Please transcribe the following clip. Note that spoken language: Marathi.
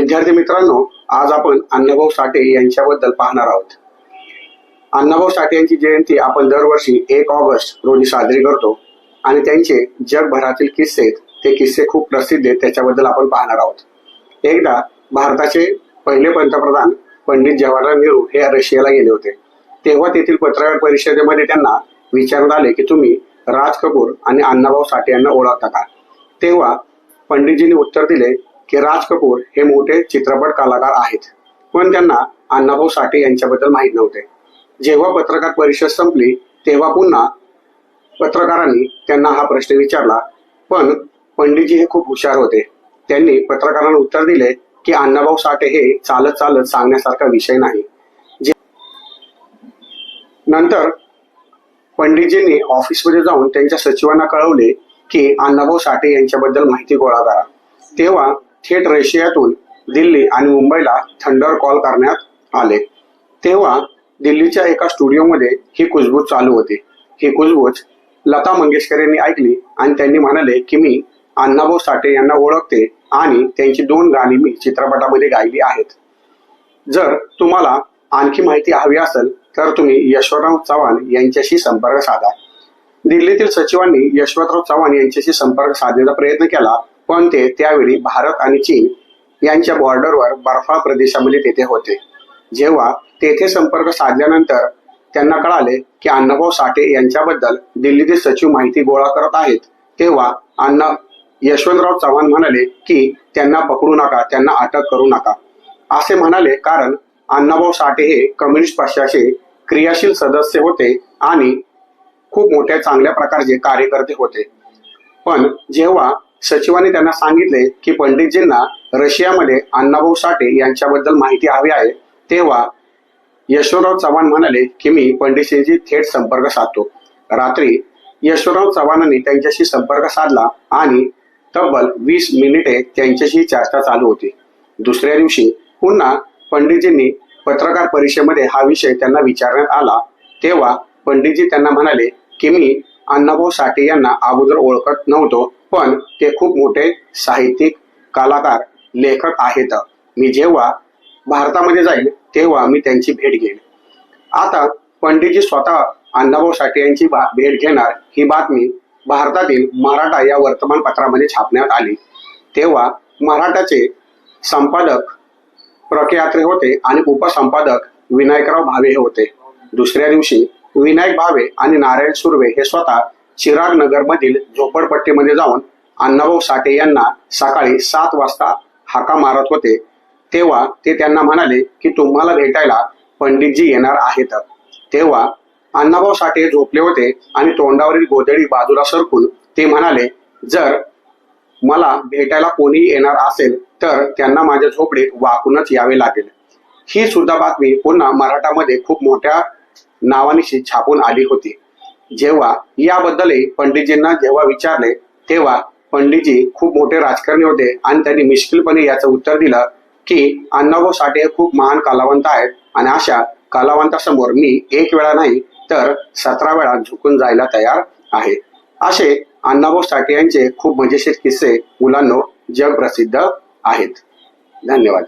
विद्यार्थी मित्रांनो आज आपण अण्णाभाऊ साठे यांच्याबद्दल पाहणार आहोत. अण्णाभाऊ साठे यांची जयंती आपण दरवर्षी एक ऑगस्ट रोजी साजरी करतो आणि त्यांचे जगभरातील किस्से आहेत, ते किस्से खूप प्रसिद्ध आहेत त्याच्याबद्दल आपण पाहणार आहोत. एकदा भारताचे पहिले पंतप्रधान पंडित जवाहरलाल नेहरू हे रशियाला गेले होते. तेव्हा तेथील पत्रकार परिषदेमध्ये त्यांना विचारण्यात आले की तुम्ही राज कपूर आणि अण्णाभाऊ साठे यांना ओळखता का? तेव्हा पंडितजींनी उत्तर दिले की राज कपूर हे मोठे चित्रपट कलाकार आहेत. पण त्यांना अण्णाभाऊ साठे यांच्याबद्दल माहीत नव्हते. जेव्हा पत्रकार परिषद संपली तेव्हा पुन्हा पत्रकारांनी त्यांना हा प्रश्न विचारला. पण पंडितजी हे खूप हुशार होते. त्यांनी पत्रकारांना उत्तर दिले की अण्णाभाऊ साठे हे चालत चालत सांगण्यासारखा विषय नाही. जे नंतर पंडितजींनी ऑफिसमध्ये जाऊन त्यांच्या सचिवांना कळवले की अण्णाभाऊ साठे यांच्याबद्दल माहिती गोळा करा. तेव्हा थेट रशियातून दिल्ली आणि मुंबईला थंडर कॉल करण्यात आले. तेव्हा दिल्लीच्या एका स्टुडिओमध्ये ही कुजबूज चालू होती. ही कुजबूज लता मंगेशकर यांनी ऐकली आणि त्यांनी म्हणाले की मी अण्णाभाऊ साठे यांना ओळखते आणि त्यांची दोन गाणी मी चित्रपटामध्ये गायली आहेत. जर तुम्हाला आणखी माहिती हवी असेल तर तुम्ही यशवंतराव चव्हाण यांच्याशी संपर्क साधा. दिल्लीतील सचिवांनी यशवंतराव चव्हाण यांच्याशी संपर्क साधण्याचा प्रयत्न केला पण ते त्यावेळी भारत आणि चीन यांच्या बॉर्डरवर बर्फाळ प्रदेशामध्ये तेथे होते. जेव्हा तेथे संपर्क साधल्यानंतर त्यांना कळाले की अण्णाभाऊ साठे यांच्याबद्दल दिल्लीतील सचिव माहिती गोळा करत आहेत. तेव्हा अण्णा यशवंतराव चव्हाण म्हणाले की त्यांना पकडू नका त्यांना अटक करू नका. असे म्हणाले कारण अण्णाभाऊ साठे हे कम्युनिस्ट पक्षाचे क्रियाशील सदस्य होते आणि खूप मोठ्या चांगल्या प्रकारचे कार्यकर्ते होते. पण जेव्हा सचिवांनी त्यांना सांगितले की पंडितजींना रशियामध्ये अण्णाभाऊ साठे यांच्याबद्दल माहिती हवी आहे तेव्हा यशवंतराव चव्हाण म्हणाले की मी पंडितजींशी थेट संपर्क साधतो. रात्री यशवंतराव चव्हाणांनी त्यांच्याशी संपर्क साधला आणि तब्बल वीस मिनिटे त्यांच्याशी चर्चा चालू होती. दुसऱ्या दिवशी पुन्हा पंडितजींनी पत्रकार परिषदेमध्ये हा विषय त्यांना विचारण्यात आला. तेव्हा पंडितजी त्यांना म्हणाले की मी अण्णाभाऊ साठे यांना अगोदर ओळखत नव्हतो. पण ते खूप मोठे साहित्यिक कलाकार लेखक आहेत. मी जेव्हा भारतामध्ये जाईल तेव्हा मी त्यांची भेट घेईन. आता पंडितजी स्वतः अण्णाभाऊ साठे यांची भेट घेणार ही बातमी भारतातील मराठा या वर्तमानपत्रामध्ये छापण्यात आली. तेव्हा मराठाचे संपादक प्रख्यात्रे होते आणि उपसंपादक विनायकराव भावे हे होते. दुसऱ्या दिवशी विनायक भावे आणि नारायण सुर्वे हे स्वतः चिराग नगर मधील झोपडपट्टीमध्ये जाऊन अण्णाभाऊ साठे यांना सकाळी सात वाजता हाका मारत होते. तेव्हा ते त्यांना म्हणाले की तुम्हाला भेटायला पंडितजी येणार आहेत. तेव्हा अण्णाभाऊ साठे झोपले होते आणि तोंडावरील गोधडी बाजूला सरकून ते म्हणाले जर मला भेटायला कोणी येणार असेल तर त्यांना माझ्या झोपडीत वाकूनच यावे लागेल. ही सुद्धा बातमी पुन्हा मराठामध्ये खूप मोठ्या नावानिशी छापून आली होती. जेव्हा याबद्दलही पंडितजींना जेव्हा विचारले तेव्हा पंडितजी खूप मोठे राजकारणी होते आणि त्यांनी मिश्किलपणे याचं उत्तर दिलं की अण्णाभाऊ साठे खूप महान कलावंत आहेत आणि अशा कलावंतासमोर मी एक वेळा नाही तर सतरा वेळा झुकून जायला तयार आहे. असे अण्णाभाऊ साठे यांचे खूप मजेशीर किस्से मुलांनो जगप्रसिद्ध आहेत. धन्यवाद.